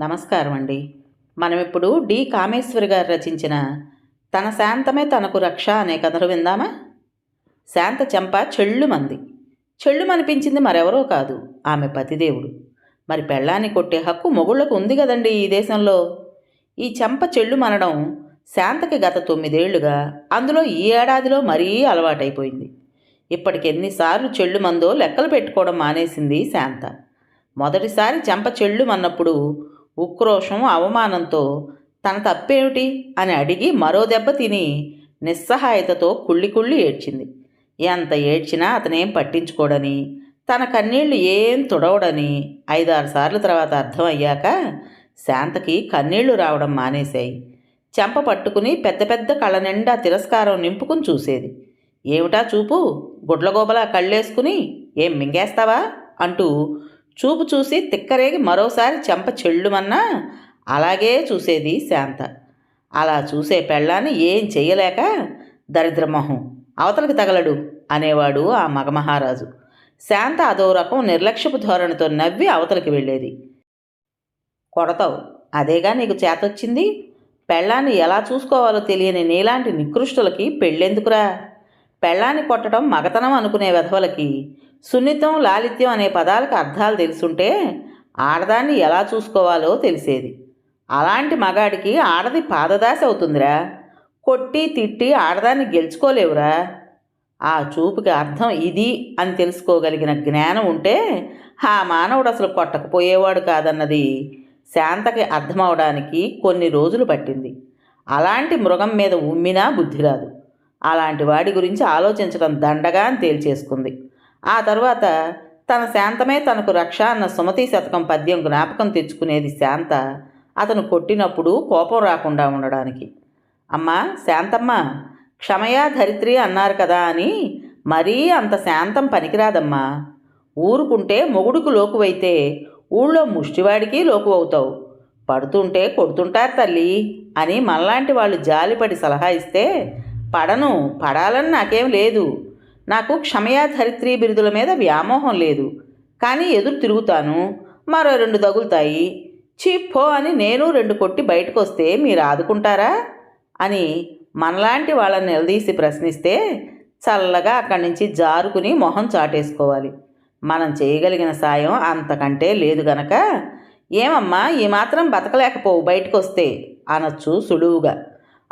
నమస్కారం అండి మనం ఇప్పుడు డి. కామేశ్వరి గారు రచించిన తన శాంతమే తనకు రక్ష అనే కథను విందామా? శాంత చెంప చెళ్ళుమంది. చెళ్ళుమనిపించింది మరెవరో కాదు ఆమె పతిదేవుడు. మరి పెళ్ళాన్ని కొట్టే హక్కు మొగుళ్ళకు ఉంది కదండి ఈ దేశంలో. ఈ చెంప చెళ్ళుమనడం శాంతకి గత తొమ్మిదేళ్ళుగా అందులో ఈ ఏడాదిలో మరీ అలవాటైపోయింది. ఇప్పటికి ఎన్నిసార్లు చెళ్ళుమందో లెక్కలు పెట్టుకోవడం మానేసింది శాంత. మొదటిసారి చెంప చెళ్ళుమన్నప్పుడు ఉక్రోషం అవమానంతో తన తప్పేమిటి అని అడిగి మరో దెబ్బ తిని నిస్సహాయతతో కుళ్ళి కుళ్ళి ఏడ్చింది. ఎంత ఏడ్చినా అతనేం పట్టించుకోడని తన కన్నీళ్ళు ఏం తుడవడని ఐదారు సార్లు తర్వాత అర్థమయ్యాక శాంతకి కన్నీళ్ళు రావడం మానేశాయి. చెంప పట్టుకుని పెద్ద పెద్ద కళ్ళ నిండా తిరస్కారం నింపుకుని చూసేది. ఏమిటా చూపు? గుడ్లగోబలా కళ్ళేసుకుని ఏం మింగేస్తావా? అంటూ చూపు చూసి తిక్కరేగి మరోసారి చెంప చెళ్ళుమన్నా అలాగే చూసేది శాంత. అలా చూసే పెళ్ళాన్ని ఏం చెయ్యలేక దరిద్రమొహం. అవతలకు తగలడు అనేవాడు ఆ మగమహారాజు. శాంత అదో రకం నిర్లక్ష్యపు ధోరణితో నవ్వి అవతలకి వెళ్ళేది. కొడతావు అదేగా నీకు చేతొచ్చింది? పెళ్ళాన్ని ఎలా చూసుకోవాలో తెలియని నీలాంటి నికృష్టులకి పెళ్ళెందుకురా? పెళ్ళాన్ని కొట్టడం మగతనం అనుకునే వెధవలకి సున్నితం లాలిత్యం అనే పదాలకు అర్థాలు తెలుసుంటే ఆడదాన్ని ఎలా చూసుకోవాలో తెలిసేది. అలాంటి మగాడికి ఆడది పాదదాశ అవుతుందిరా. కొట్టి తిట్టి ఆడదాన్ని గెలుచుకోలేవురా. ఆ చూపుకి అర్థం ఇది అని తెలుసుకోగలిగిన జ్ఞానం ఉంటే ఆ మానవుడు అసలు కొట్టకపోయేవాడు కాదన్నది శాంతకి అర్థమవడానికి కొన్ని రోజులు పట్టింది. అలాంటి మృగం మీద ఉమ్మినా బుద్ధి రాదు. అలాంటి వాడి గురించి ఆలోచించడం దండగా అని తేల్చేసుకుంది. ఆ తరువాత తన శాంతమే తనకు రక్ష అన్న సుమతి శతకం పద్యం జ్ఞాపకం తెచ్చుకునేది శాంత. అతను కొట్టినప్పుడు కోపం రాకుండా ఉండడానికి. అమ్మా శాంతమ్మ క్షమయా ధరిత్రి అన్నారు కదా అని మరీ అంత శాంతం పనికిరాదమ్మా. ఊరుకుంటే మొగుడుకు లోకువైతే ఊళ్ళో ముష్టివాడికి లోకు అవుతావు పడుతుంటే కొడుతుంటారు తల్లి అని మనలాంటి వాళ్ళు జాలిపడి సలహా ఇస్తే పడను పడాలని నాకేం లేదు. నాకు క్షమయా ధరిత్రి బిరుదుల మీద వ్యామోహం లేదు. కానీ ఎదురు తిరుగుతాను. మరో రెండు తగులుతాయి. చీప్పో అని నేను రెండు కొట్టి బయటకు వస్తే మీరు ఆదుకుంటారా? అని మనలాంటి వాళ్ళని నిలదీసి ప్రశ్నిస్తే చల్లగా అక్కడి నుంచి జారుకుని మొహం చాటేసుకోవాలి. మనం చేయగలిగిన సాయం అంతకంటే లేదు గనక. ఏమమ్మా ఈ మాత్రం బతకలేకపోవు బయటకు వస్తే అనొచ్చు సులువుగా.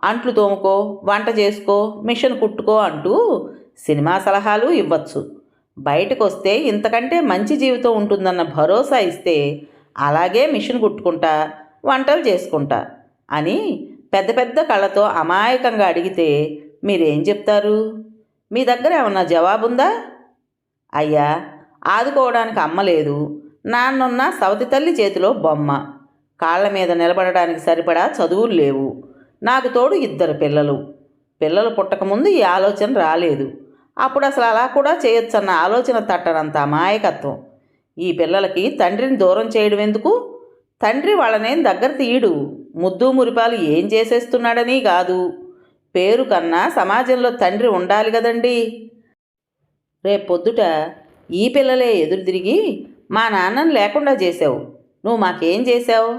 అంట్లు తోముకో వంట చేసుకో మిషన్ కుట్టుకో అంటూ సినిమా సలహాలు ఇవ్వచ్చు. బయటకు వస్తే ఇంతకంటే మంచి జీవితం ఉంటుందన్న భరోసా ఇస్తే అలాగే మిషన్ కుట్టుకుంటా వంటలు చేసుకుంటా అని పెద్ద పెద్ద కళ్ళతో అమాయకంగా అడిగితే మీరేం చెప్తారు? మీ దగ్గర ఏమన్నా జవాబుందా? అయ్యా ఆదుకోవడానికి అమ్మ లేదు. నాన్నున్న సవతి తల్లి చేతిలో బొమ్మ. కాళ్ళ మీద నిలబడడానికి సరిపడా చదువులు లేవు. నాకు తోడు ఇద్దరు పిల్లలు. పిల్లలు పుట్టకముందు ఈ ఆలోచన రాలేదు. అప్పుడు అసలు అలా కూడా చేయొచ్చన్న ఆలోచన తట్టనంత అమాయకత్వం. ఈ పిల్లలకి తండ్రిని దూరం చేయడం ఎందుకు తండ్రి వాళ్ళనేం దగ్గర తీయడు. ముద్దు మురిపాలు ఏం చేసేస్తున్నాడని కాదు. పేరు కన్నా సమాజంలో తండ్రి ఉండాలి కదండి. రేపొద్దుట ఈ పిల్లలే ఎదురు తిరిగి మా నాన్నని లేకుండా చేసావు నువ్వు మాకేం చేశావు?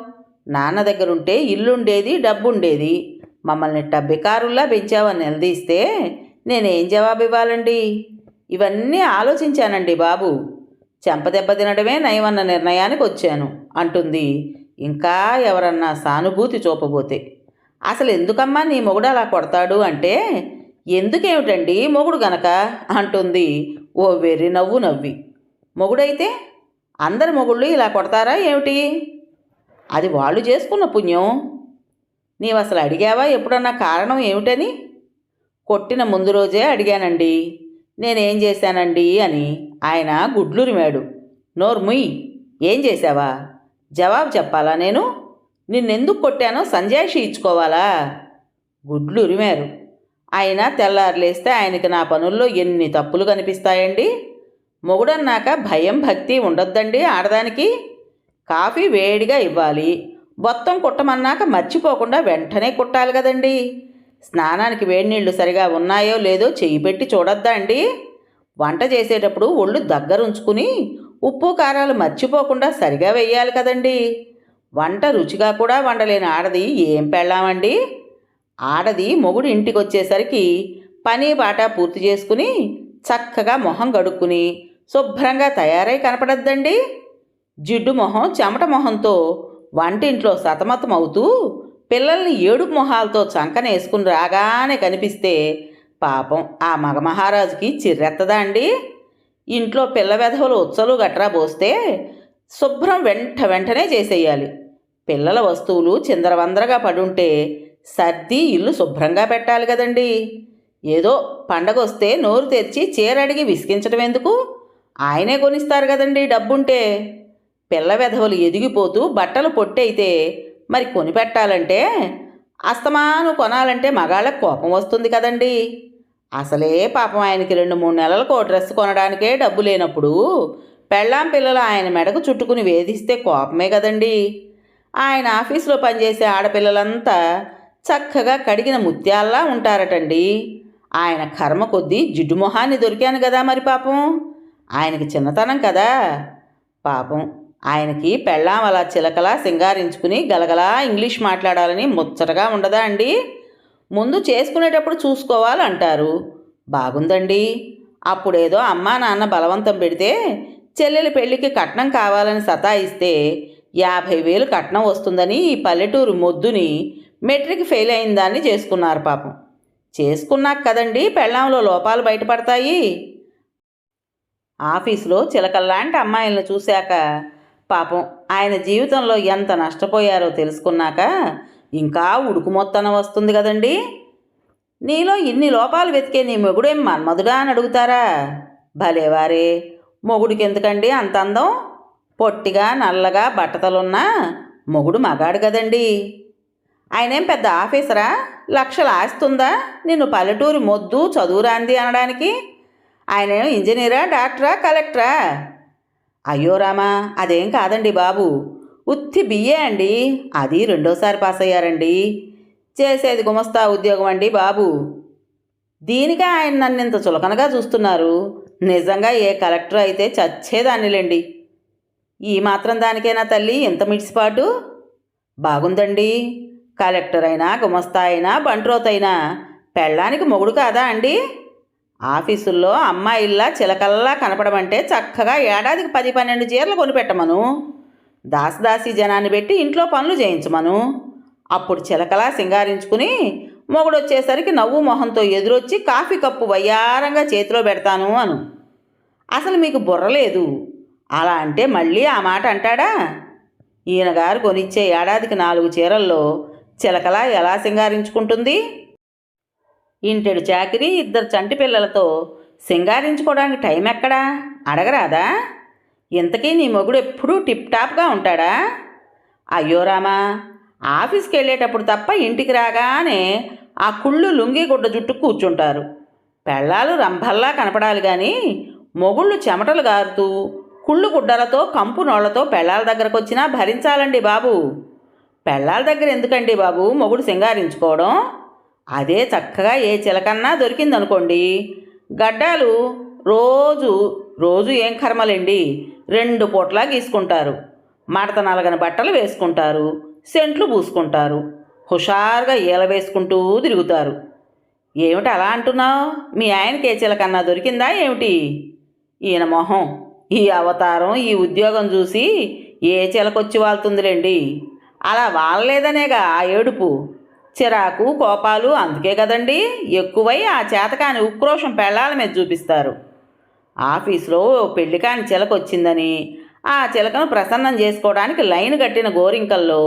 నాన్న దగ్గరుంటే ఇల్లుండేది డబ్బుండేది. మమ్మల్ని టబ్బికారుల్లా పెంచావని నిలదీస్తే? నేనేం జవాబు ఇవ్వాలండి ఇవన్నీ ఆలోచించానండి బాబు. చెంపదెబ్బ తినడమే నయమన్న నిర్ణయానికి వచ్చాను అంటుంది. ఇంకా ఎవరన్నా సానుభూతి చూపబోతే. అసలు ఎందుకమ్మా నీ మొగుడు అలా కొడతాడు అంటే? ఎందుకేమిటండి మొగుడు గనక? అంటుంది ఓ వెర్రి నవ్వు నవ్వి. మొగుడైతే? అందరి మొగుళ్ళు ఇలా కొడతారా ఏమిటి? అది వాళ్ళు చేసుకున్న పుణ్యం. నీవు అసలు అడిగావా ఎప్పుడన్నా కారణం ఏమిటని? కొట్టిన ముందు రోజే అడిగానండి. నేనేం చేశానండి అని. ఆయన గుడ్లురిమాడు నోర్ముయ్ ఏం చేశావా? జవాబు చెప్పాలా నేను? నిన్నెందుకు కొట్టానో సంజాయిషి ఇచ్చుకోవాలా? గుడ్లు ఉరిమారు ఆయన తెల్లారులేస్తే ఆయనకి నా పనుల్లో ఎన్ని తప్పులు కనిపిస్తాయండి? మొగుడన్నాక భయం భక్తి ఉండొద్దండి ఆడదానికి? కాఫీ వేడిగా ఇవ్వాలి. మొత్తం కుట్టమన్నాక మర్చిపోకుండా వెంటనే కుట్టాలి కదండీ. స్నానానికి వేడి నీళ్ళు సరిగా ఉన్నాయో లేదో చెయ్యి పెట్టి చూడొద్దా అండి వంట చేసేటప్పుడు ఒళ్ళు దగ్గరుంచుకుని ఉప్పు కారాలు మర్చిపోకుండా సరిగా వెయ్యాలి కదండి. వంట రుచిగా కూడా వండలేని ఆడది ఏం పెళ్ళామండి? ఆడది మొగుడు ఇంటికి వచ్చేసరికి పని బాట పూర్తి చేసుకుని చక్కగా మొహం గడుక్కుని శుభ్రంగా తయారై కనపడద్దండి. జిడ్డు మొహం చెమట మొహంతో వంటింట్లో సతమతం అవుతూ పిల్లల్ని ఏడుపు మొహాలతో చంకనేసుకుని రాగానే కనిపిస్తే పాపం ఆ మగ మహారాజుకి చిర్రెత్తదా అండి? ఇంట్లో పిల్ల వెధవలు ఉచ్చలు గట్రా పోస్తే శుభ్రం వెంట వెంటనే చేసేయాలి. పిల్లల వస్తువులు చిందరవందరగా పడుంటే సర్ది ఇల్లు శుభ్రంగా పెట్టాలి కదండి. ఏదో పండగ వస్తే నోరు తెరిచి చీరడిగి విసిగించడం ఎందుకు? ఆయనే కొనిస్తారు కదండి డబ్బుంటే. పిల్ల వెధవలు ఎదిగిపోతూ బట్టలు పొట్టయితే మరి కొని పెట్టాలంటే అస్తమాను కొనాలంటే మగాళ్ళకి కోపం వస్తుంది కదండి. అసలే పాపం ఆయనకి రెండు మూడు నెలలకు ఓ డ్రెస్ కొనడానికే డబ్బు లేనప్పుడు పెళ్ళాం పిల్లలు ఆయన మెడకు చుట్టుకుని వేధిస్తే కోపమే కదండి. ఆయన ఆఫీసులో పనిచేసే ఆడపిల్లలంతా చక్కగా కడిగిన ముత్యాల్లా ఉంటారటండి. ఆయన కర్మ కొద్దీ జిడ్డు మొహాన్ని దొరికాను కదా మరి పాపం. ఆయనకి చిన్నతనం కదా. పాపం ఆయనకి పెళ్ళాం అలా చిలకలా సింగారించుకుని గలగలా ఇంగ్లీష్ మాట్లాడాలని ముచ్చటగా ఉండదా అండి? ముందు చేసుకునేటప్పుడు చూసుకోవాలంటారు. బాగుందండి. అప్పుడేదో అమ్మా నాన్న బలవంతం పెడితే చెల్లెలి పెళ్ళికి కట్నం కావాలని సతాయిస్తే యాభై వేలు కట్నం వస్తుందని ఈ పల్లెటూరు మొద్దుని మెట్రిక్ ఫెయిల్ అయిన దాన్ని చేసుకున్నారు పాపం. చేసుకున్నాక కదండి పెళ్ళాంలో లోపాలు బయటపడతాయి? ఆఫీసులో చిలకల్లాంటి అమ్మాయిలను చూశాక పాపం ఆయన జీవితంలో ఎంత నష్టపోయారో తెలుసుకున్నాక ఇంకా ఉడుకుమొత్తన వస్తుంది కదండి. నీలో ఇన్ని లోపాలు వెతికే నీ మొగుడేం మన్మధుడా అని అడుగుతారా? భలేవారే మొగుడికి ఎందుకండి అంత అందం? పొట్టిగా నల్లగా బట్టతలున్నా మొగుడు మగాడు కదండి. ఆయనేం పెద్ద ఆఫీసరా? లక్షలు ఆస్తుందా? నిన్ను పల్లెటూరి మొద్దు చదువురాంది అనడానికి? ఆయనేం ఇంజనీరా డాక్టరా కలెక్టరా? అయ్యో రామా అదేం కాదండి బాబు. ఉత్తి బియ్యే అండి. అది రెండోసారి పాస్ అయ్యారండి చేసేది గుమస్తా ఉద్యోగం అండి బాబు. దీనికే ఆయన నన్ను ఇంత చులకనగా చూస్తున్నారు. నిజంగా ఏ కలెక్టర్ అయితే చచ్చేదాన్నిలేండి. ఈ మాత్రం దానికేనా తల్లి? ఇంత మిడిసిపాటు? బాగుందండి. కలెక్టర్ అయినా గుమస్తా అయినా బంట్రోత్ అయినా పెళ్ళానికి మొగుడు కాదా అండి? ఆఫీసుల్లో అమ్మాయిల్లా చిలకల్లా కనపడమంటే చక్కగా ఏడాదికి పది పన్నెండు చీరలు కొనిపెట్టమను. దాసదాసి జనాన్ని పెట్టి ఇంట్లో పనులు చేయించమను. అప్పుడు చిలకలా సింగారించుకుని మొగుడు వచ్చేసరికి నవ్వు మొహంతో ఎదురొచ్చి కాఫీ కప్పు వయ్యారంగా చేతిలో పెడతాను అను. అసలు మీకు బుర్ర లేదు. అలా అంటే మళ్ళీ ఆ మాట అంటాడా? ఈయన గారు కొనిచ్చే ఏడాదికి నాలుగు చీరల్లో చిలకలా ఎలా సింగారించుకుంటుంది? ఇంటెడు చాకిరి ఇద్దరు చంటి పిల్లలతో సింగారించుకోవడానికి టైం ఎక్కడా? అడగరాదా? ఇంతకీ నీ మొగుడు ఎప్పుడూ టిప్ టాప్గా ఉంటాడా? అయ్యో రామా ఆఫీస్కి వెళ్ళేటప్పుడు తప్ప ఇంటికి రాగానే ఆ కుళ్ళు లుంగి గుడ్డ జుట్టు కూర్చుంటారు. పెళ్ళాలు రంభల్లా కనపడాలి కానీ మొగుళ్ళు చెమటలు గారుతూ కుళ్ళు గుడ్డలతో కంపు నోళ్ళతో పెళ్ళాల దగ్గరకు వచ్చినా భరించాలండి బాబు. పెళ్ళాల దగ్గర ఎందుకండి బాబు మొగుడు సింగారించుకోవడం? అదే చక్కగా ఏ చిలకన్నా దొరికిందనుకోండి. గడ్డాలు రోజు రోజు ఏం కర్మలండి? రెండు పూట్లా గీసుకుంటారు. మడత నలగని బట్టలు వేసుకుంటారు. సెంట్లు పూసుకుంటారు. హుషారుగా ఈల వేసుకుంటూ తిరుగుతారు. ఏమిటి అలా అంటున్నావు? మీ ఆయనకి ఏ చిలకన్నా దొరికిందా ఏమిటి? ఈయన మొహం ఈ అవతారం ఈ ఉద్యోగం చూసి ఏ చిలకొచ్చి వాళ్తుందిలేండి? అలా వాళ్ళలేదనేగా ఆ ఏడుపు. చిరాకు కోపాలు అందుకే కదండి. ఎక్కువై ఆ చేతకాని ఉక్రోషం పెళ్ళాల మీద చూపిస్తారు. ఆఫీసులో పెళ్ళి కాని చిలక వచ్చిందని ఆ చిలకను ప్రసన్నం చేసుకోవడానికి లైన్ కట్టిన గోరింకల్లో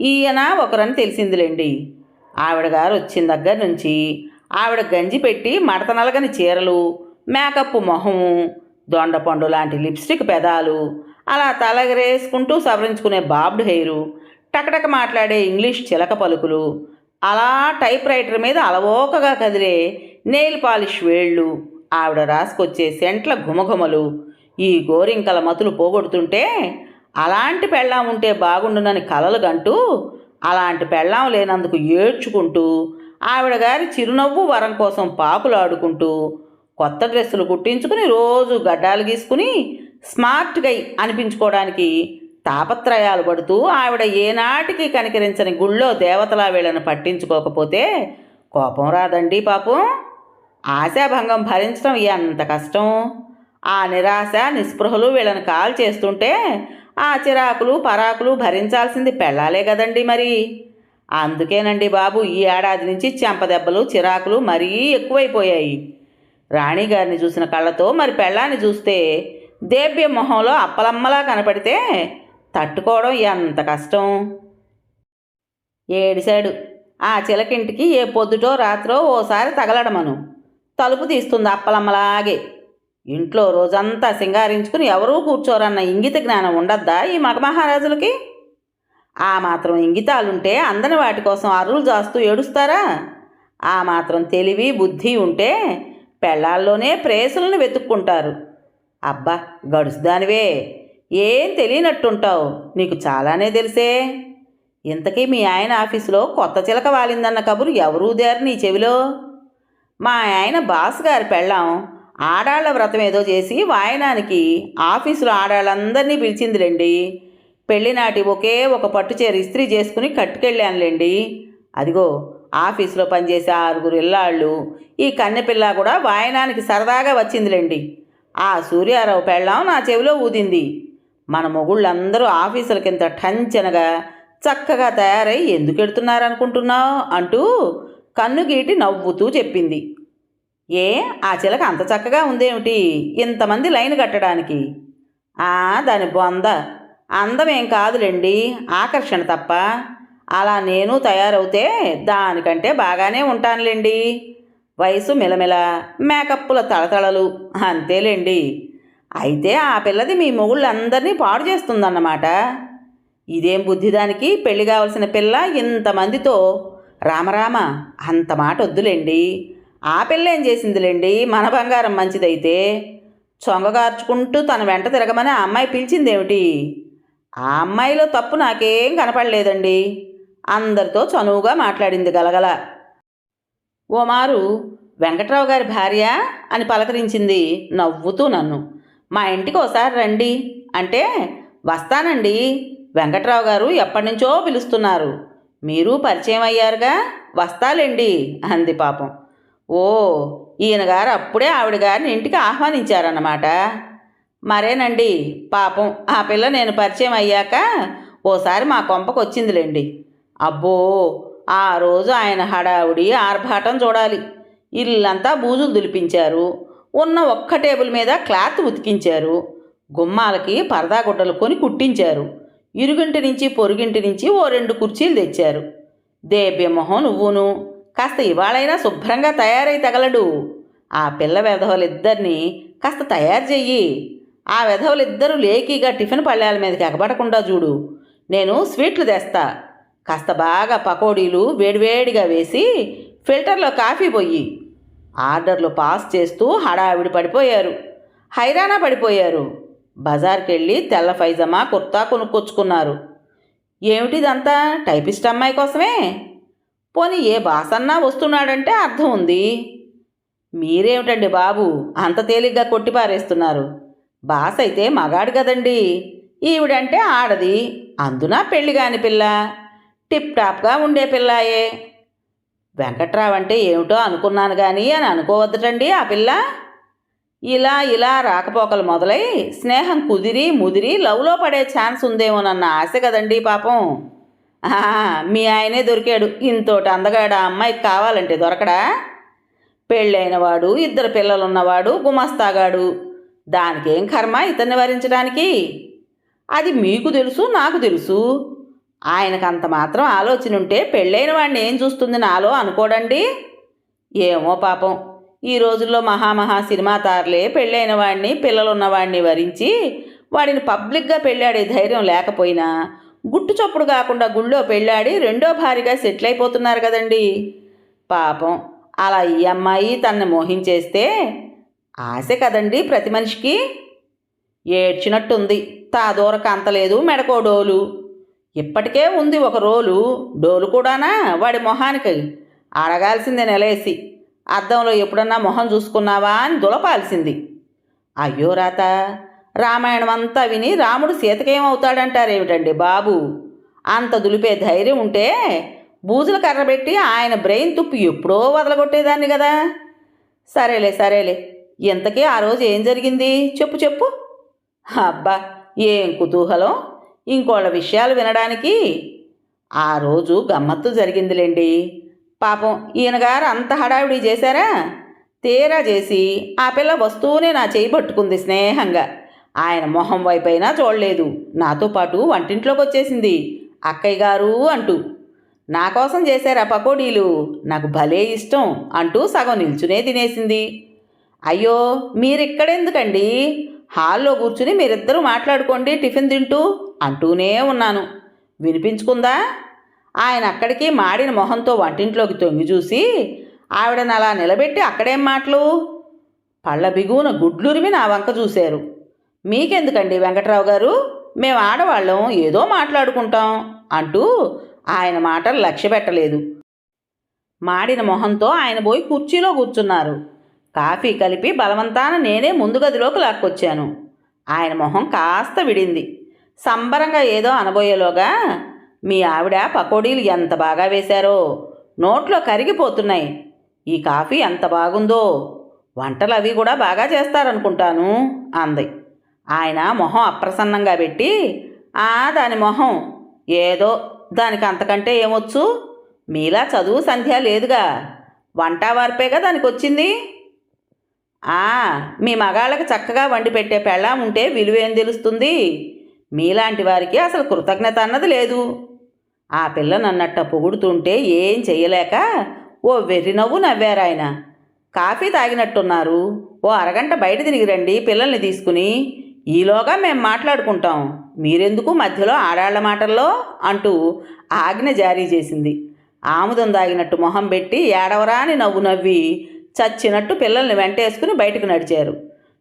ఈయన ఒకరని తెలిసిందిలేండి. ఆవిడ గారు వచ్చిన దగ్గర నుంచి ఆవిడ గంజి పెట్టి మడత నలగని చీరలు మేకప్ మొహము దొండపండు లాంటి లిప్స్టిక్ పెదాలు అలా తలగరేసుకుంటూ సవరించుకునే బాబ్డ్ హెయిరు టకటక మాట్లాడే ఇంగ్లీష్ చిలక పలుకులు అలా టైప్ రైటర్ మీద అలవోకగా కదిలే నెయిల్ పాలిష్ వేళ్ళు. ఆవిడ రాసుకొచ్చే సెంట్ల ఘుమఘుమలు ఈ గోరింకల మతులు పోగొడుతుంటే అలాంటి పెళ్ళాం ఉంటే బాగుండునని కలలు గంటూ అలాంటి పెళ్ళాం లేనందుకు ఏడ్చుకుంటూ ఆవిడ గారి చిరునవ్వు వరం కోసం పాకులాడుకుంటూ కొత్త డ్రెస్సులు కుట్టించుకుని రోజు గడ్డాలు గీసుకుని స్మార్ట్గా అనిపించుకోవడానికి తాపత్రయాలు పడుతూ ఆవిడ ఏనాటికి కనికరించని గుళ్ళో దేవతలా వీళ్ళని పట్టించుకోకపోతే కోపం రాదండి పాపం. ఆశాభంగం భరించడం ఎంత కష్టం. ఆ నిరాశ నిస్పృహలు వీళ్ళని కాల్ చేస్తుంటే ఆ చిరాకులు పరాకులు భరించాల్సింది పెళ్ళాలే కదండి మరి. అందుకేనండి బాబు ఈ ఏడాది నుంచి చెంపదెబ్బలు చిరాకులు మరీ ఎక్కువైపోయాయి. రాణిగారిని చూసిన కళ్ళతో మరి పెళ్ళాన్ని చూస్తే దేవ్య మొహంలో అప్పలమ్మలా కనపడితే తట్టుకోవడం ఎంత కష్టం? ఏడిశాడు. ఆ చిలకింటికి ఏ పొద్దుటో రాత్రో ఓసారి తగలడమను. తలుపు తీస్తుంది అప్పలమ్మలాగే. ఇంట్లో రోజంతా సింగారించుకుని ఎవరూ కూర్చోరన్న ఇంగిత జ్ఞానం ఉండద్దా ఈ మగమహారాజులకి? ఆ మాత్రం ఇంగితాలుంటే అందని వాటి కోసం అరులు జాస్తూ ఏడుస్తారా? ఆ మాత్రం తెలివి బుద్ధి ఉంటే పెళ్ళాల్లోనే ప్రేసులను వెతుక్కుంటారు. అబ్బా గడుసుదానివే. ఏం తెలియనట్టుంటావు? నీకు చాలానే తెలిసే. ఇంతకీ మీ ఆయన ఆఫీసులో కొత్త చిలక వాలిందన్న కబురు ఎవరూ దేరు నీ చెవిలో? మా ఆయన బాస్ గారి పెళ్ళాం. ఆడాళ్ళ వ్రతం ఏదో చేసి వాయనానికి ఆఫీసులో ఆడాళ్ళందరినీ పిలిచిందిలేండి పెళ్ళినాటి ఒకే ఒక పట్టుచీర ఇస్త్రీ చేసుకుని కట్టుకెళ్ళానులేండి. అదిగో ఆఫీసులో పనిచేసే ఆరుగురు ఇల్లాళ్ళు ఈ కన్నెపిల్ల కూడా వాయనానికి సరదాగా వచ్చిందిలేండి. ఆ సూర్యారావు పెళ్ళాం నా చెవిలో ఊదింది. మన మొగుళ్ళందరూ ఆఫీసులకింత టంచనగా చక్కగా తయారై ఎందుకెడుతున్నారనుకుంటున్నావు అంటూ కన్ను గీటి నవ్వుతూ చెప్పింది. ఏ ఆ చిలక అంత చక్కగా ఉందేమిటి? ఇంతమంది లైన్ కట్టడానికి. ఆ దాని బొంద. అందమేం కాదులేండి. ఆకర్షణ తప్ప. అలా నేను తయారవుతే దానికంటే బాగానే ఉంటానులేండి. వయసు మిలమిల మేకప్పుల తళతళలు అంతేలేండి. అయితే ఆ పిల్లది మీ మొగుళ్ళందరినీ పాడు చేస్తుందన్నమాట. ఇదేం బుద్ధిదానికి పెళ్ళి కావలసిన పిల్ల ఇంతమందితో రామరామ అంత మాట వద్దులేండి. ఆ పిల్ల ఏం చేసిందిలేండి? మన బంగారం మంచిదైతే చొంగగార్చుకుంటూ తన వెంట తిరగమని ఆ అమ్మాయి పిలిచిందేమిటి? ఆ అమ్మాయిలో తప్పు నాకేం కనపడలేదండి. అందరితో చనువుగా మాట్లాడింది గలగల. ఓ మారు వెంకట్రావు గారి భార్య? అని పలకరించింది నవ్వుతూ నన్ను. మా ఇంటికి ఒకసారి రండి. అంటే వస్తానండి. వెంకట్రావు గారు ఎప్పటినుంచో పిలుస్తున్నారు. మీరు పరిచయం అయ్యారుగా? వస్తాలేండి అంది పాపం. ఓ ఈయన గారు అప్పుడే ఆవిడ గారిని ఇంటికి ఆహ్వానించారన్నమాట. మరేనండి? పాపం ఆ పిల్ల నేను పరిచయం అయ్యాక ఓసారి మా కొంపకు వచ్చిందిలేండి. అబ్బో ఆ రోజు ఆయన హడావుడి ఆర్భాటం చూడాలి. ఇల్లంతా బూజులు దులిపించారు. ఉన్న ఒక్క టేబుల్ మీద క్లాత్ ఉతికించారు. గుమ్మాలకి పరదా గుడ్డలు కొని కుట్టించారు. ఇరుగింటి నుంచి పొరుగింటి నుంచి ఓ రెండు కుర్చీలు తెచ్చారు. దేవ్యమొహం నువ్వును. కాస్త ఇవాళైనా శుభ్రంగా తయారై తగలడు. ఆ పిల్ల వెధవలిద్దరినీ కాస్త తయారు చెయ్యి. ఆ వెధవలిద్దరూ లేకీగా టిఫిన్ పళ్ళాల మీదకి ఎగబడకుండా చూడు. నేను స్వీట్లు తెస్తా. కాస్త బాగా పకోడీలు వేడివేడిగా వేసి ఫిల్టర్లో కాఫీ పొయ్యి. ఆర్డర్లు పాస్ చేస్తూ హడావిడి పడిపోయారు. హైరానా పడిపోయారు. బజార్కి వెళ్ళి తెల్ల ఫైజమా కుర్తా కొనుక్కొచ్చుకున్నారు. ఏమిటిదంతా? టైపిస్ట్ అమ్మాయి కోసమే? పోనీ ఏ బాసన్నా వస్తున్నాడంటే అర్థం ఉంది. మీరేమిటండి బాబు? అంత తేలిగ్గా కొట్టిపారేస్తున్నారు బాస్ అయితే మగాడు కదండి. ఈవిడంటే ఆడది. అందున పెళ్ళి కాని పిల్ల. టిప్ టాప్గా ఉండే పిల్లాయే. వెంకట్రావు అంటే ఏమిటో అనుకున్నాను కానీ అని అనుకోవద్దటండి ఆ పిల్ల. ఇలా ఇలా రాకపోకలు మొదలై స్నేహం కుదిరి ముదిరి లవ్లో పడే ఛాన్స్ ఉందేమోనన్న ఆశ కదండి పాపం. మీ ఆయనే దొరికాడు. ఇంతోటి అందగాడు ఆ అమ్మాయికి కావాలంటే దొరకడా? పెళ్ళైన వాడు ఇద్దరు పిల్లలున్నవాడు గుమస్తాగాడు. దానికేం కర్మ ఇతన్ని వరించడానికి? అది మీకు తెలుసు నాకు తెలుసు. ఆయనకు అంత మాత్రం ఆలోచన ఉంటే పెళ్ళైన వాడిని ఏం చూస్తుంది నాలో అనుకోడండి? ఏమో పాపం. ఈ రోజుల్లో మహామహా సినిమా తారలే పెళ్ళైన వాడిని పిల్లలున్నవాడిని వరించి వాడిని పబ్లిక్గా పెళ్ళాడే ధైర్యం లేకపోయినా గుట్టు చప్పుడు కాకుండా గుళ్ళో పెళ్ళాడి రెండో భారీగా సెటిల్ అయిపోతున్నారు కదండి. పాపం. అలా ఈ అమ్మాయి తనని మోహించేస్తే ఆశ కదండి ప్రతి మనిషికి? ఏడ్చినట్టుంది. తా దూరకు అంతలేదు డోలు ఇప్పటికే ఉంది ఒక రోలు డోలు కూడానా? వాడి మొహానికి అడగాల్సిందే నెలేసి అద్దంలో ఎప్పుడన్నా మొహం చూసుకున్నావా అని దులపాల్సింది. అయ్యో రాత రామాయణం అంతా విని రాముడు సీతకేమవుతాడంటారేమిటండి బాబు? అంత దులిపే ధైర్యం ఉంటే బూజులు కర్రబెట్టి ఆయన బ్రెయిన్ తుప్పు ఎప్పుడో వదలగొట్టేదాన్ని కదా సరేలే సరేలే. ఇంతకీ ఆ రోజు ఏం జరిగింది? చెప్పు చెప్పు. అబ్బా ఏం కుతూహలం? ఇంకోళ్ళ విషయాలు వినడానికి. ఆ రోజు గమ్మత్తు జరిగిందిలేండి. పాపం ఈయనగారు అంత హడావిడి చేశారా? తీరా చేసి ఆ పిల్ల వస్తూనే నా చేయి పట్టుకుంది స్నేహంగా. ఆయన మొహం వైపైనా చూడలేదు. నాతో పాటు వంటింట్లోకి వచ్చేసింది. అక్కయ్య గారు అంటూ నా కోసం చేశారా పకోడీలు? నాకు భలే ఇష్టం అంటూ సగం నిల్చునే తినేసింది. అయ్యో మీరిక్కడెందుకండి? హాల్లో కూర్చుని మీరిద్దరూ మాట్లాడుకోండి టిఫిన్ తింటూ. అంటూనే ఉన్నాను. వినిపించుకుందా? ఆయన అక్కడికి మాడిన మొహంతో వంటింట్లోకి తొంగి చూసి ఆవిడని అలా నిలబెట్టి అక్కడేం మాటలు? పళ్ళ బిగువున గుడ్లురిమి నా వంక చూశారు. మీకెందుకండి వెంకట్రావు గారు? మేము ఆడవాళ్ళం ఏదో మాట్లాడుకుంటాం అంటూ ఆయన మాటలు లక్ష్య పెట్టలేదు. మాడిన మొహంతో ఆయన పోయి కుర్చీలో కూర్చున్నారు. కాఫీ కలిపి బలవంతాన నేనే ముందు గదిలోకి లాక్కొచ్చాను. ఆయన మొహం కాస్త విడింది. సంబరంగా ఏదో అనబోయేలోగా మీ ఆవిడ పకోడీలు ఎంత బాగా వేశారో. నోట్లో కరిగిపోతున్నాయి. ఈ కాఫీ ఎంత బాగుందో. వంటలు అవి కూడా బాగా చేస్తారనుకుంటాను అంది. ఆయన మొహం అప్రసన్నంగా పెట్టి ఆ దాని మొహం. ఏదో దానికి అంతకంటే ఏమొచ్చు? మీలా చదువు సంధ్య లేదుగా. వంట వార్పేగా దానికి వచ్చింది ఆ మీ మగాళ్ళకి చక్కగా వండి పెట్టే పెళ్ళాం ఉంటే విలువేం తెలుస్తుంది? మీలాంటి వారికి అసలు కృతజ్ఞత అన్నది లేదు. ఆ పిల్ల నన్నట్ట పొగుడుతుంటే ఏం చెయ్యలేక ఓ వెర్రి నవ్వు నవ్వారాయన. కాఫీ తాగినట్టున్నారు. ఓ అరగంట బయట తిరిగి రండి పిల్లల్ని తీసుకుని. ఈలోగా మేం మాట్లాడుకుంటాం. మీరెందుకు మధ్యలో ఆడాళ్ళ మాటల్లో అంటూ ఆజ్ఞ జారీ చేసింది. ఆముదం దాగినట్టు మొహం పెట్టి ఏడవరా అని నవ్వు నవ్వి చచ్చినట్టు పిల్లల్ని వెంటేసుకుని బయటకు నడిచారు.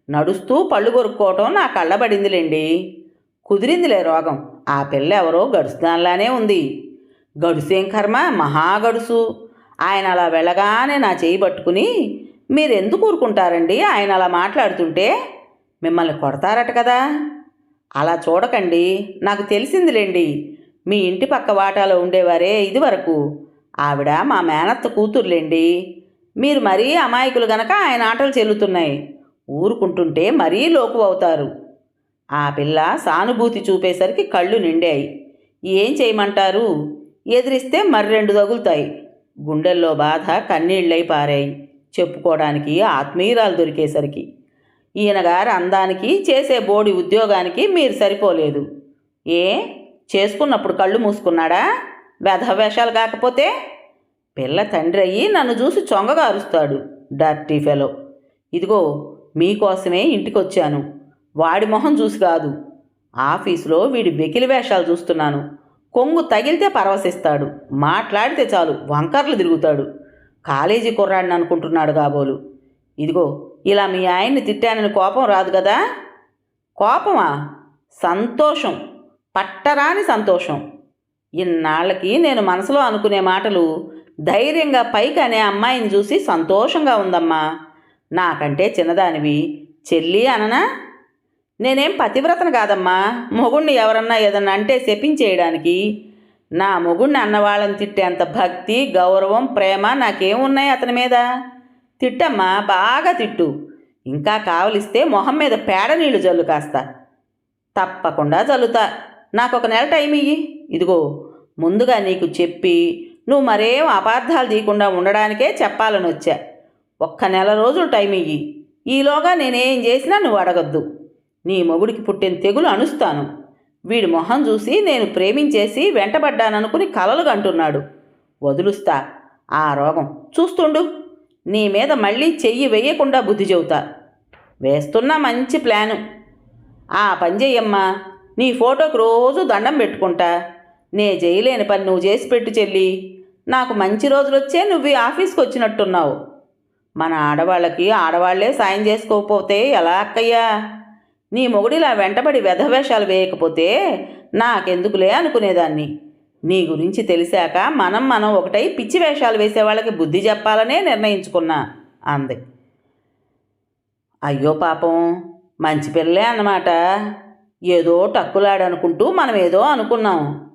నడుస్తూ పళ్ళు కొరుక్కోవటం నా కళ్ళబడిందిలేండి. కుదిరిందిలే రోగం. ఆ పిల్ల ఎవరో గడుసుదానిలానే ఉంది. గడుసేం కర్మ? మహా గడుసు. ఆయన అలా వెళ్ళగానే నా చేయి పట్టుకుని మీరెందుకు ఊరుకుంటారండి? ఆయన అలా మాట్లాడుతుంటే మిమ్మల్ని కొడతారట కదా. అలా చూడకండి. నాకు తెలిసిందిలేండి. మీ ఇంటి పక్క వాటాలో ఉండేవారే ఇదివరకు. ఆవిడ మా మేనత్త కూతుర్లేండి. మీరు మరీ అమాయకులు గనక ఆయన ఆటలు చెల్లుతున్నాయి. ఊరుకుంటుంటే మరీ లోకు అవుతారు ఆ పిల్ల సానుభూతి చూపేసరికి కళ్ళు నిండాయి. ఏం చేయమంటారు? ఎదిరిస్తే మర్రెండు తగులుతాయి. గుండెల్లో బాధ కన్నీళ్ళై పారాయి. చెప్పుకోవడానికి ఆత్మీయురాలు దొరికేసరికి. ఈయనగారి అందానికి చేసే బోడి ఉద్యోగానికి మీరు సరిపోలేదు. ఏ? చేసుకున్నప్పుడు కళ్ళు మూసుకున్నాడా? వేషాలు కాకపోతే? పిల్ల తండ్రి అయ్యి నన్ను చూసి చొంగగా అరుస్తాడు డర్టీ ఫెలో. ఇదిగో మీకోసమే ఇంటికొచ్చాను. వాడి మొహం చూసి కాదు. ఆఫీసులో వీడి వెకిలి వేషాలు చూస్తున్నాను. కొంగు తగిలితే పరవశిస్తాడు. మాట్లాడితే చాలు వంకర్లు తిరుగుతాడు. కాలేజీ కుర్రాడిని అనుకుంటున్నాడు కాబోలు. ఇదిగో ఇలా మీ ఆయన్ని తిట్టానని కోపం రాదు కదా? కోపమా? సంతోషం. పట్టరాని సంతోషం. ఇన్నాళ్ళకి నేను మనసులో అనుకునే మాటలు ధైర్యంగా పైకి అనే అమ్మాయిని చూసి సంతోషంగా ఉందమ్మా. నాకంటే చిన్నదానివి చెల్లి అననా? నేనేం పతివ్రతను కాదమ్మా. మొగుణ్ణి ఎవరన్నా ఏదన్నా అంటే శపించేయడానికి. నా మొగుణ్ణి అన్నవాళ్ళని తిట్టేంత భక్తి గౌరవం ప్రేమ నాకేమున్నాయి అతని మీద? తిట్టమ్మా బాగా తిట్టు. ఇంకా కావలిస్తే మొహం మీద పేడ నీళ్ళు జల్లు కాస్త. తప్పకుండా జల్లుతా. నాకు ఒక నెల టైం ఇయ్యి. ఇదిగో ముందుగా నీకు చెప్పి నువ్వు మరేం అపార్థాలు తీయకుండా ఉండడానికే చెప్పాలని వచ్చా. ఒక్క నెల రోజులు టైం ఇయ్యి. ఈలోగా నేనేం చేసినా నువ్వు అడగద్దు. నీ మొగుడికి పుట్టిన తెగులు అణుస్తాను వీడి మొహం చూసి నేను ప్రేమించేసి వెంటబడ్డాననుకుని కలలు కంటున్నాడు. వదులుస్తా. ఆ రోగం. చూస్తుండు. నీ మీద మళ్ళీ చెయ్యి వేయకుండా బుద్ధి చెబుతా. వేస్తున్నా మంచి ప్లాను. ఆ పని చెయ్యమ్మా. నీ ఫోటోకి రోజు దండం పెట్టుకుంటా. నే చేయలేని పని నువ్వు చేసి పెట్టు చెల్లి. నాకు మంచి రోజులు వచ్చే నువ్వు ఆఫీస్కి వచ్చినట్టున్నావు మన ఆడవాళ్ళకి ఆడవాళ్ళే సాయం చేసుకోకపోతే ఎలా అక్కయ్యా? నీ మొగుడిలా వెంటబడి వెధవేషాలు వేయకపోతే నాకెందుకులే అనుకునేదాన్ని. నీ గురించి తెలిసాక మనం మనం ఒకటై పిచ్చి వేషాలు వేసే వాళ్ళకి బుద్ధి చెప్పాలనే నిర్ణయించుకున్నా అంది. అయ్యో పాపం మంచి పిల్లే అన్నమాట. ఏదో టక్కులాడనుకుంటూ మనం ఏదో అనుకున్నాం.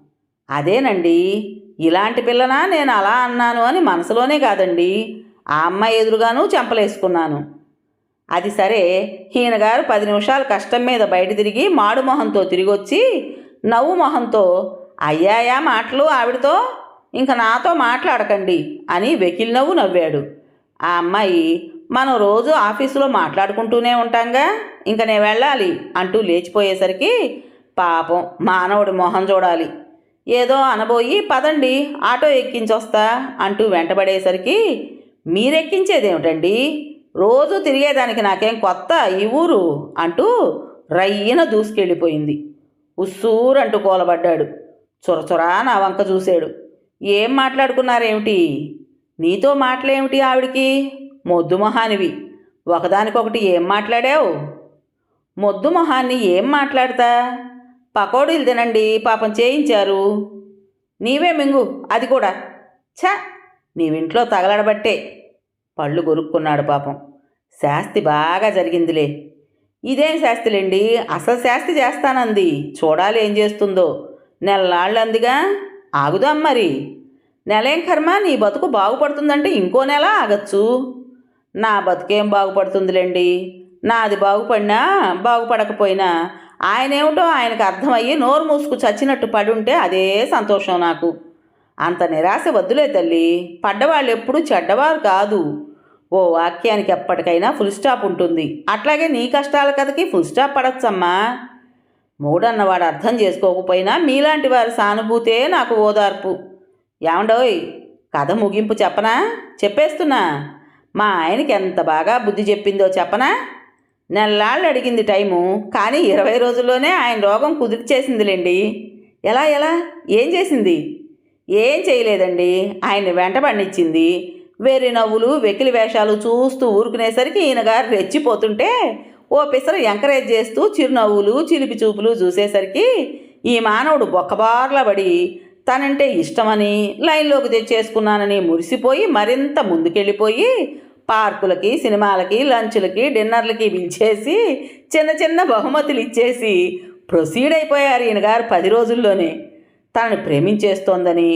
అదేనండి ఇలాంటి పిల్లనా నేను అలా అన్నాను అని మనసులోనే కాదండి. ఆ అమ్మాయి ఎదురుగాను చెంపలేసుకున్నాను. అది సరే. హీనగారు పది నిమిషాలు కష్టం మీద బయట తిరిగి మాడు మొహంతో తిరిగి వచ్చి నవ్వు మొహంతో అయ్యాయా మాటలు ఆవిడతో? ఇంక నాతో మాట్లాడకండి అని వెకిల్ నవ్వు నవ్వాడు. ఆ అమ్మాయి మనం రోజు ఆఫీసులో మాట్లాడుకుంటూనే ఉంటాంగా? ఇంక నేను వెళ్ళాలి అంటూ లేచిపోయేసరికి పాపం మానవుడి మొహం చూడాలి. ఏదో అనబోయి పదండి ఆటో ఎక్కించొస్తా అంటూ వెంటబడేసరికి మీరెక్కించేదేమిటండి? రోజు తిరిగేదానికి నాకేం కొత్త? ఈ ఊరు అంటూ రయ్యన దూసుకెళ్ళిపోయింది. ఉస్సూరంటూ కూలబడ్డాడు. చొరచొరా నా వంక చూశాడు. ఏం మాట్లాడుకున్నారేమిటి? నీతో మాటలేమిటి ఆవిడికి? మొద్దు మొహానివి. ఒకదానికొకటి ఏం మాట్లాడావు? మొద్దు మొహాన్ని ఏం మాట్లాడతా? పకోడీలు తినండి పాపం చేయించారు. నీవే మింగు అది కూడా. ఛ! నీవింట్లో తగలడబట్టే. పళ్ళు కొరుక్కున్నాడు పాపం. శాస్తి బాగా జరిగిందిలే. ఇదేం శాస్తిలేండి? అసలు శాస్తి చేస్తానంది. చూడాలి ఏం చేస్తుందో. నెలలాళ్ళందిగా ఆగుదాం మరి. నెలేం కర్మ? నీ బతుకు బాగుపడుతుందంటే ఇంకో నెల ఆగచ్చు. నా బతుకేం బాగుపడుతుందిలేండి? నాది బాగుపడినా బాగుపడకపోయినా ఆయనేమిటో ఆయనకు అర్థమయ్యి నోరు మూసుకు చచ్చినట్టు పడుంటే అదే సంతోషం నాకు. అంత నిరాశ వద్దులే తల్లి. పడ్డవాళ్ళు ఎప్పుడూ చెడ్డవారు కాదు. ఓ వాక్యానికి ఎప్పటికైనా ఫుల్ స్టాప్ ఉంటుంది. అట్లాగే నీ కష్టాల కథకి ఫుల్ స్టాప్ పడచ్చమ్మా. మూడన్నవాడు అర్థం చేసుకోకపోయినా మీలాంటి వారి సానుభూతే నాకు ఓదార్పు. ఏమండోయ్ కథ ముగింపు చెప్పనా? చెప్పేస్తున్నా. మా ఆయనకి ఎంత బాగా బుద్ధి చెప్పిందో చెప్పనా? నెల్లాళ్ళు అడిగింది టైము కానీ ఇరవై రోజుల్లోనే ఆయన రోగం కుదిర్చేసిందిలేండి. ఎలా ఎలా? ఏం చేసింది? ఏం చేయలేదండి. ఆయన వెంటబడినిచ్చింది వేరే నవ్వులు వెకిలి వేషాలు చూస్తూ ఊరుకునేసరికి ఈయన గారు రెచ్చిపోతుంటే ఓ పిసర ఎంకరేజ్ చేస్తూ చిరునవ్వులు చిలిపి చూపులు చూసేసరికి ఈ మానవుడు బొక్కబార్ల పడి తనంటే ఇష్టమని లైన్లోకి తెచ్చేసుకున్నానని మురిసిపోయి మరింత ముందుకెళ్ళిపోయి పార్కులకి సినిమాలకి లంచ్లకి డిన్నర్లకి పిలిచేసి చిన్న చిన్న బహుమతులు ఇచ్చేసి ప్రొసీడ్ అయిపోయారు ఈయన గారు పది రోజుల్లోనే. తనని ప్రేమించేస్తోందని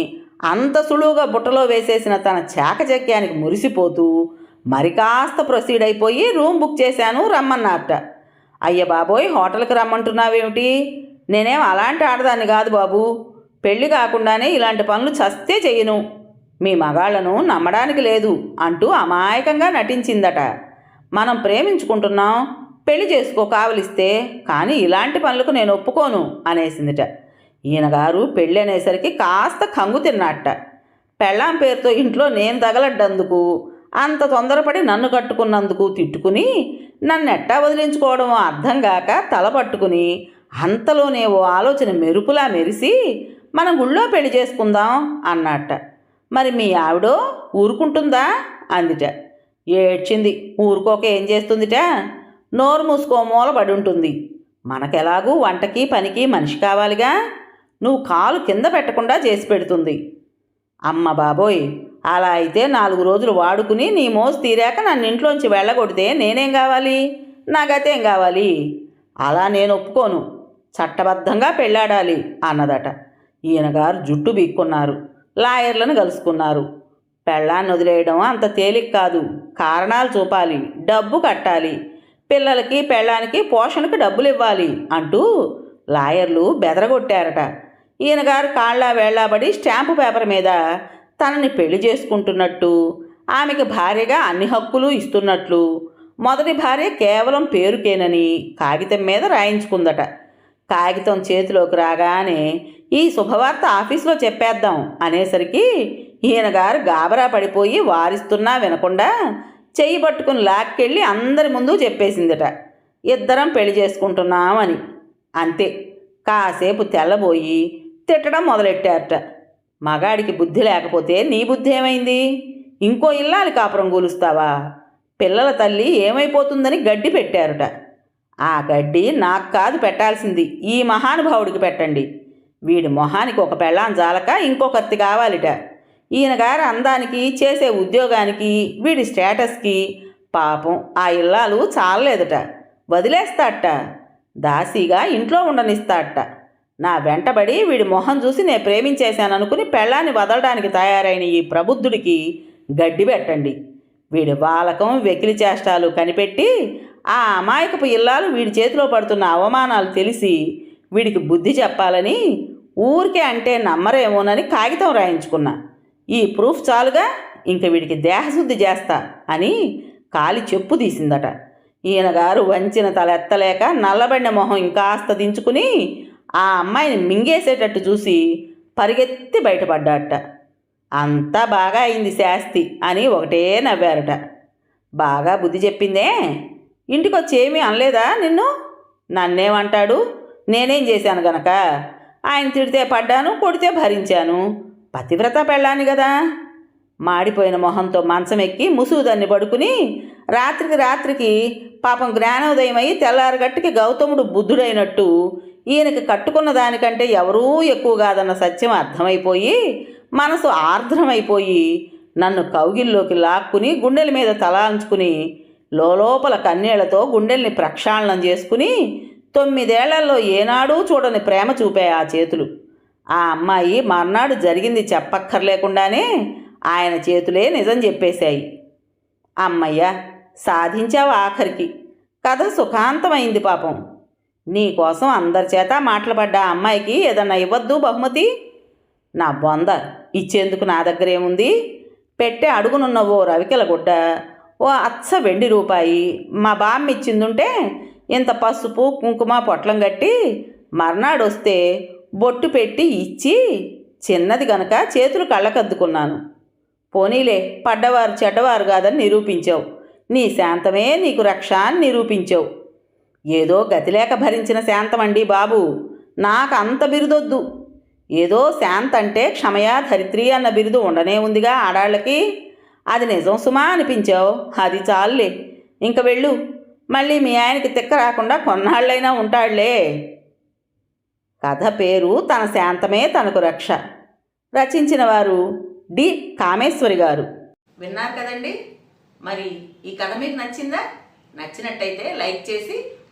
అంత సులువుగా బుట్టలో వేసేసిన తన చాకచక్యానికి మురిసిపోతూ మరి కాస్త ప్రొసీడ్ అయిపోయి రూమ్ బుక్ చేశాను రమ్మన్నట్ట అయ్య బాబోయ్ హోటల్కి రమ్మంటున్నావేమిటి? నేనేం అలాంటి ఆడదాన్ని కాదు బాబు. పెళ్ళి కాకుండానే ఇలాంటి పనులు చస్తే చెయ్యను. మీ మగాళ్ళను నమ్మడానికి లేదు అంటూ అమాయకంగా నటించిందట. మనం ప్రేమించుకుంటున్నాం పెళ్ళి చేసుకో కావలిస్తే కానీ ఇలాంటి పనులకు నేను ఒప్పుకోను అనేసిందిట. ఈయన గారు పెళ్ళి కాస్త కంగు తిన్నట్ట. పెళ్ళాం పేరుతో ఇంట్లో నేను తగలడ్డందుకు అంత తొందరపడి నన్ను కట్టుకున్నందుకు తిట్టుకుని నన్ను ఎట్టా వదిలించుకోవడం అర్థం కాక తల పట్టుకుని అంతలోనే ఓ ఆలోచన మెరుపులా మెరిసి మనం గుళ్ళో పెళ్ళి చేసుకుందాం అన్నట్ట. మరి మీ ఆవిడో ఊరుకుంటుందా? అందిట. ఏడ్చింది. ఊరుకోక ఏం చేస్తుందిట? నోరు మూసుకో మూల పడి ఉంటుంది. మనకెలాగూ వంటకి పనికి మనిషి కావాలిగా. నువ్వు కాలు కింద పెట్టకుండా చేసి పెడుతుంది. అమ్మ బాబోయ్ అలా అయితే నాలుగు రోజులు వాడుకుని నీ మోసు తీరాక నన్ను ఇంట్లోంచి వెళ్ళగొడితే నేనేం కావాలి? నా గతేం కావాలి? అలా నేను ఒప్పుకోను. చట్టబద్ధంగా పెళ్ళాడాలి అన్నదట. ఈయన గారు జుట్టు బీక్కున్నారు. లాయర్లను కలుసుకున్నారు. పెళ్ళాన్ని వదిలేయడం అంత తేలిక కాదు. కారణాలు చూపాలి డబ్బు కట్టాలి. పిల్లలకి పెళ్ళానికి పోషణకి డబ్బులు ఇవ్వాలి అంటూ లాయర్లు బెదరగొట్టారట. ఈయన గారు కాళ్ళ వేళ్ళాబడి స్టాంపు పేపర్ మీద తనని పెళ్ళి చేసుకుంటున్నట్టు ఆమెకి భార్యగా అన్ని హక్కులు ఇస్తున్నట్లు. మొదటి భార్య కేవలం పేరుకేనని కాగితం మీద రాయించుకుందట. కాగితం చేతిలోకి రాగానే ఈ శుభవార్త ఆఫీస్లో చెప్పేద్దాం అనేసరికి ఈయన గారు గాబరా పడిపోయి వారిస్తున్నా వినకుండా చెయ్యి పట్టుకుని లాక్కెళ్ళి అందరి ముందు చెప్పేసిందట. ఇద్దరం పెళ్ళి చేసుకుంటున్నామని. అంతే. కాసేపు తెల్లబోయి తిట్టడం మొదలెట్టారట. మగాడికి బుద్ధి లేకపోతే నీ బుద్ధి ఏమైంది? ఇంకో ఇల్లాలి కాపురం కూలుస్తావా పిల్లల తల్లి ఏమైపోతుందని గడ్డి పెట్టారట. ఆ గడ్డి నాకు కాదు పెట్టాల్సింది. ఈ మహానుభావుడికి పెట్టండి. వీడి మొహానికి ఒక పెళ్ళాం జాలక ఇంకొకత్తి కావాలిట. ఈయన గారి అందానికి చేసే ఉద్యోగానికి వీడి స్టేటస్కి పాపం ఆ ఇల్లాలు చాలలేదట. వదిలేస్తాట దాసీగా ఇంట్లో ఉండనిస్తాట నా వెంటబడి వీడి మొహం చూసి నేను ప్రేమించేశాననుకుని పెళ్ళాన్ని వదలడానికి తయారైన ఈ ప్రబుద్ధుడికి గడ్డి పెట్టండి. వీడి బాలకం వెకిలి చేష్టాలు కనిపెట్టి ఆ అమాయకపు ఇల్లాలు వీడి చేతిలో పడుతున్న అవమానాలు తెలిసి వీడికి బుద్ధి చెప్పాలని ఊరికే అంటే నమ్మరేమోనని కాగితం రాయించుకున్నా. ఈ ప్రూఫ్ చాలుగా ఇంక వీడికి దేహశుద్ధి చేస్తా అని కాలి చెప్పు తీసిందట. ఈయన గారు వంచిన తల ఎత్తలేక నల్లబడిన మొహం ఇంకాస్త దించుకుని ఆ అమ్మాయిని మింగేసేటట్టు చూసి పరిగెత్తి బయటపడ్డాట అంతా బాగా అయింది శాస్తి అని ఒకటే నవ్వారట. బాగా బుద్ధి చెప్పిందే? ఇంటికొచ్చి ఏమీ అనలేదా నిన్ను? నన్నేమంటాడు? నేనేం చేశాను గనక? ఆయన తిడితే పడ్డాను కొడితే భరించాను. పతివ్రత పెళ్ళాను కదా మాడిపోయిన మొహంతో మంచం ఎక్కి ముసుగుదాన్ని పడుకుని రాత్రికి రాత్రికి పాపం జ్ఞానోదయం అయి తెల్లారగట్టుకి గౌతముడు బుద్ధుడైనట్టు ఈయనకి కట్టుకున్న దానికంటే ఎవరూ ఎక్కువ కాదన్న సత్యం అర్థమైపోయి మనసు ఆర్ద్రమైపోయి నన్ను కౌగిల్లోకి లాక్కుని గుండెల మీద తలాంచుకుని లోపల కన్నీళ్ళతో గుండెల్ని ప్రక్షాళనం చేసుకుని తొమ్మిదేళ్ళలో ఏనాడూ చూడని ప్రేమ చూపే ఆ చేతులు. ఆ అమ్మాయి మర్నాడు జరిగింది చెప్పక్కర్లేకుండానే ఆయన చేతులే నిజం చెప్పేశాయి. అమ్మయ్య సాధించావు ఆఖరికి. కథ సుఖాంతమైంది పాపం. నీకోసం అందరి చేత మాటలపడ్డ ఆ అమ్మాయికి ఏదన్నా ఇవ్వద్దు బహుమతి? నా బొంద ఇచ్చేందుకు నా దగ్గర ఏముంది? పెట్టే అడుగునున్న ఓ రవికెల గుడ్డ ఓ అచ్చ వెండి రూపాయి మా బామ్మ ఇచ్చిందుంటే ఇంత పసుపు కుంకుమ పొట్లం కట్టి మర్నాడు వస్తే బొట్టు పెట్టి ఇచ్చి చిన్నది గనక చేతులు కళ్ళకద్దుకున్నాను. పోనీలే పడ్డవారు చెడ్డవారు కాదని నిరూపించావు. నీ శాంతమే నీకు రక్ష అని నిరూపించావు. ఏదో గతిలేక భరించిన శాంతమండి బాబు. నాకు అంత బిరుదొద్దు. ఏదో శాంత అంటే క్షమయ ధరిత్రి అన్న బిరుదు ఉండనే ఉందిగా ఆడాళ్ళకి. అది నిజం సుమా అనిపించావు? అది చాలులే. ఇంక వెళ్ళు. మళ్ళీ మీ ఆయనకి తిక్క రాకుండా కొన్నాళ్ళైనా ఉంటాడులే కథ పేరు తన శాంతమే తనకు రక్ష. రచించిన వారు డి కామేశ్వరి గారు. విన్నారు కదండి? మరి ఈ కథ మీకు నచ్చిందా? నచ్చినట్టయితే లైక్ చేసి